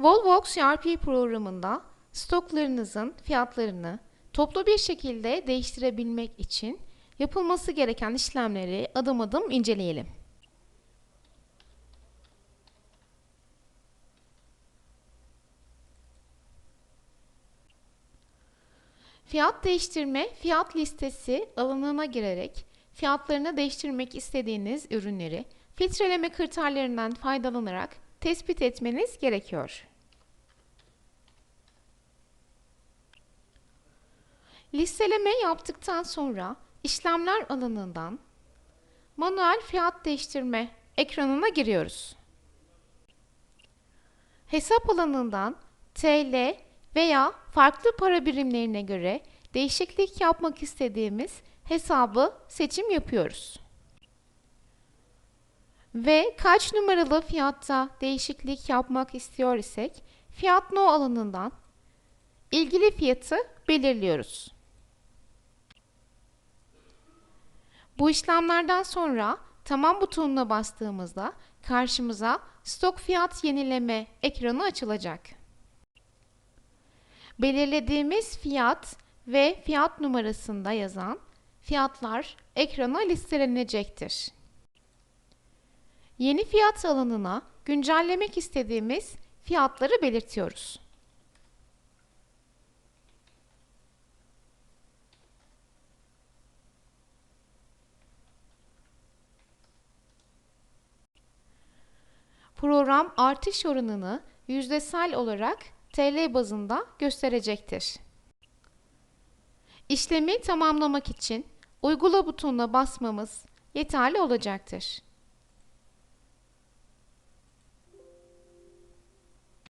Volvox ERP programında stoklarınızın fiyatlarını toplu bir şekilde değiştirebilmek için yapılması gereken işlemleri adım adım inceleyelim. Fiyat değiştirme, fiyat listesi alanına girerek fiyatlarını değiştirmek istediğiniz ürünleri filtreleme kriterlerinden faydalanarak tespit etmeniz gerekiyor. Listeleme yaptıktan sonra işlemler alanından manuel fiyat değiştirme ekranına giriyoruz. Hesap alanından TL veya farklı para birimlerine göre değişiklik yapmak istediğimiz hesabı seçim yapıyoruz. Ve kaç numaralı fiyatta değişiklik yapmak istiyor isek fiyat no alanından ilgili fiyatı belirliyoruz. Bu işlemlerden sonra tamam butonuna bastığımızda karşımıza stok fiyat yenileme ekranı açılacak. Belirlediğimiz fiyat ve fiyat numarasında yazan fiyatlar ekrana listelenecektir. Yeni fiyat alanına güncellemek istediğimiz fiyatları belirtiyoruz. Program artış oranını yüzdesel olarak TL bazında gösterecektir. İşlemi tamamlamak için uygula butonuna basmamız yeterli olacaktır.